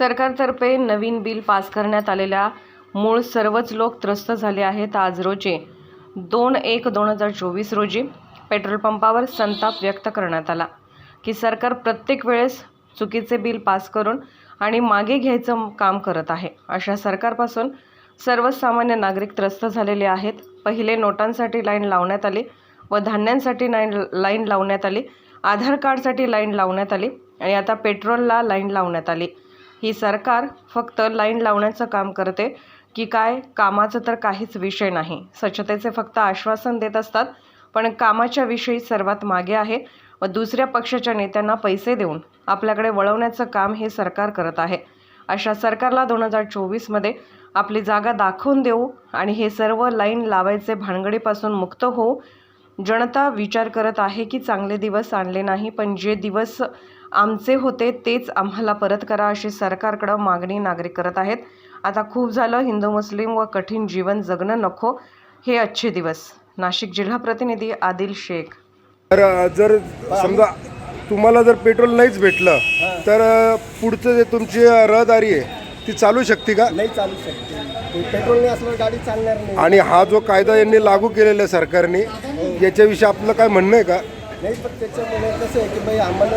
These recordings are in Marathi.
सरकारतर्फे नवीन बिल पास करण्यात आलेल्या मूळ सर्वच लोक त्रस्त झाले आहेत आज रोजी. दोन एक दोन हजार चोवीस रोजी पेट्रोल पंपावर संताप व्यक्त करण्यात आला की सरकार प्रत्येक वेळेस चुकीचे बिल पास करून आणि मागे घ्यायचं काम करत आहे. अशा सरकारपासून सर्वसामान्य नागरिक त्रस्त झालेले आहेत. पहिले नोटांसाठी लाईन लावण्यात आली व धान्यांसाठी लाईन लाईन लावण्यात आली आधार कार्डसाठी लाईन लावण्यात आली आणि आता पेट्रोलला लाईन लावण्यात आली. ही सरकार फक्त लाईन लावण्याचं काम करते की काय? कामाचं तर काहीच विषय नाही. स्वच्छतेचे फक्त आश्वासन देत असतात पण कामाच्या विषयी सर्वात मागे आहे व दुसऱ्या पक्षाच्या नेत्यांना पैसे देऊन आपल्याकडे वळवण्याचं काम हे सरकार करत आहे. अशा सरकारला दोन हजार चोवीसमध्ये आपली जागा दाखवून देऊ आणि हे सर्व लाईन लावायचे भानगडीपासून मुक्त होऊ जनता विचार करत आहे की चांगले दिवस आणले नाही पण जे दिवस आमचे होते तेच आम्हाला परत करा अशी सरकारकडं मागणी नागरिक करत आहेत. आता खूप झालं हिंदू मुस्लिम व कठीण जीवन जगणं नको हे अच्छे दिवस. नाशिक जिल्हा प्रतिनिधी आदिल शेख. तर जर समजा तुम्हाला जर पेट्रोल नाहीच भेटलं तर पुढचं जे तुमची रहदारी आहे ती चालू शकते का? नाही चालू शकते. ते पेट्रोल नाही असल्यावर गाडी चालणार नाही. आणि हा जो कायदा यांनी लागू केलेला सरकारने याच्याविषयी आपलं काय म्हणणं आहे का? नाही पण त्याच्यामुळे कसं आहे की बाई आम्हाला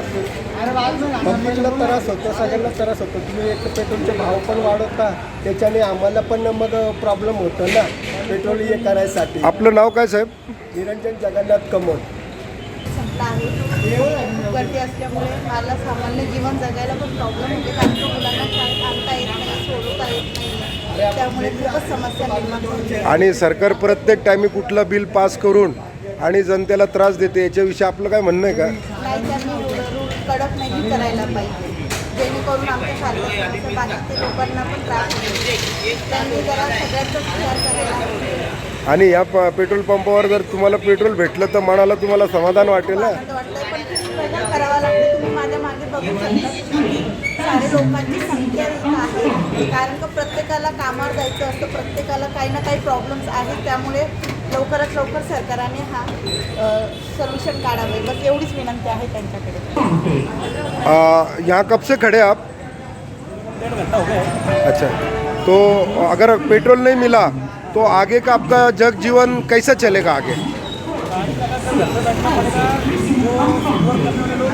पब्लिकला त्रास होतो सगळ्यांना त्रास होतो. तुम्ही एक तर पेट्रोलचे भाव पण वाढवता त्याच्याने आम्हाला पण मग प्रॉब्लेम होतो ना पेट्रोल हे करायसाठी. आपलं नाव काय साहेब? निरंजन जगन्नाथ कमोद संपला आहे खूप गर्दी असल्यामुळे मला सामान्य जीवन जगायला पण प्रॉब्लेम होते कारण की मुलांना शाळेत आणता येत नाही सोडवता येत नाही. त्यामुळे खूपच समस्या निर्माण होते. आणि सरकार प्रत्येक टायमी कुठलं बिल पास करून आणि जनतेला त्रास देते याच्याविषयी आपलं काय म्हणणं आहे का? नाही त्यांनी रूट कडक नाही करायला पाहिजे. जेणेकरून आमच्या सारख्या समस्या बाकीच्या लोकांना पण त्रास होतो. त्यांनी जरा सगळ्यांचाच विचार करायला हवा. आणि या प पेट्रोल पंपावर जर तुम्हाला पेट्रोल भेटलं तर मनाला तुम्हाला समाधान वाटेल ना? आनंद वाटतंय पण खूप स्ट्रगल करावा लागतो. तुम्ही माझ्या मागे बघू शकता किती सारे लोकांची संख्या इथं आहे. कारण का प्रत्येकाला कामावर जायचं असतं प्रत्येकाला काही ना काही प्रॉब्लेम्स आहेत. त्यामुळे लवकरात लवकर सरकारने हा सोल्युशन काढावे. बस एवढीच विनंती आहे त्यांच्याकडे. यहाँ कब से खड़े आप. अच्छा. तो अगर पेट्रोल नहीं मिला तो आगे का आपका जग जीवन कैसा चलेगा आगे?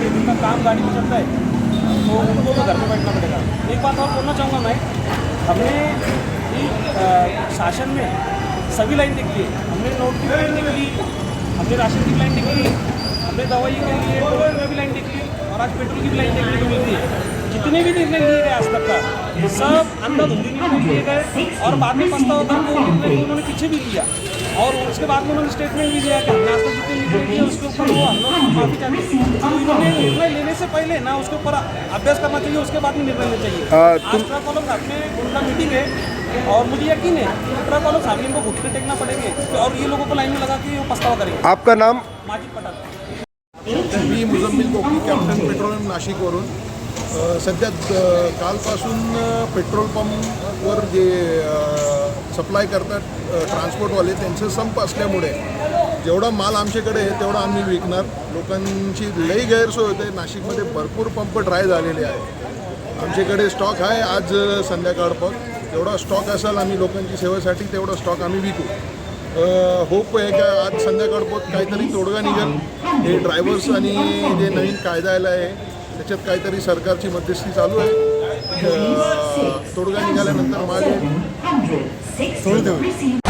जिनका काम गाड़ी में चलता है तो उनको तो घर में बैठना पड़ेगा एक बात और बोलना चाहूँगा मैं। हमने शासन में सभी लाइन देख है हमने नोट की लाइन देख ली हमने राशन की लाइन देख ली हमने दवाई के लिए टोल भी लाइन देख ली और आज पेट्रोल की भी लाइन देखने को मिलती है। जितने भी निर्णय लिए गए आज तक का, सब अंधाधुंधी निर्णय लिए गए और बाद में पछतावा था वो निर्णय उन्होंने पीछे भी किया। और उसके बाद में उन्होंने स्टेटमेंट भी दिया कि हमने आज तक जितने निर्णय लिए उसके ऊपर वो हम लोग माफ़ी चाहते हैं। तो इन्होंने निर्णय लेने से पहले ना उसके ऊपर अभ्यास करना चाहिए उसके बाद में निर्णय लेना चाहिए। आ, आज तुम- ट्रक वालों साथ में उनका मीटिंग है और मुझे यकीन है कि ट्रक वालों सामने इनको घुटने टेकना पड़ेंगे और ये लोगों को लाइन में लगा के वो पछतावा करेंगे। आपका नाम? माजिद पटाल मी मुजम्मिल कोकणी कॅप्टन पेट्रोलियम नाशिकवरून सध्या द- कालपासून पेट्रोल पंपवर जे सप्लाय करतात ट्रान्सपोर्टवाले त्यांचं संप असल्यामुळे. जेवढा माल आमच्याकडे आहे तेवढा आम्ही विकणार. लोकांची लई गैरसोय होते. नाशिकमध्ये भरपूर पंप ड्राय झालेले आहे आमच्याकडे स्टॉक आहे आज संध्याकाळ पण. जेवढा स्टॉक असेल आम्ही लोकांची सेवेसाठी तेवढा स्टॉक आम्ही विकू. होप आहे का आज संध्याकाळपोत काहीतरी तोडगा निघेल. हे ड्रायव्हर्स आणि जे नवीन कायदा आला आहे. त्याच्यात काहीतरी सरकारची मध्यस्थी चालू आहे. तोडगा निघाल्यानंतर माल सोडू देऊ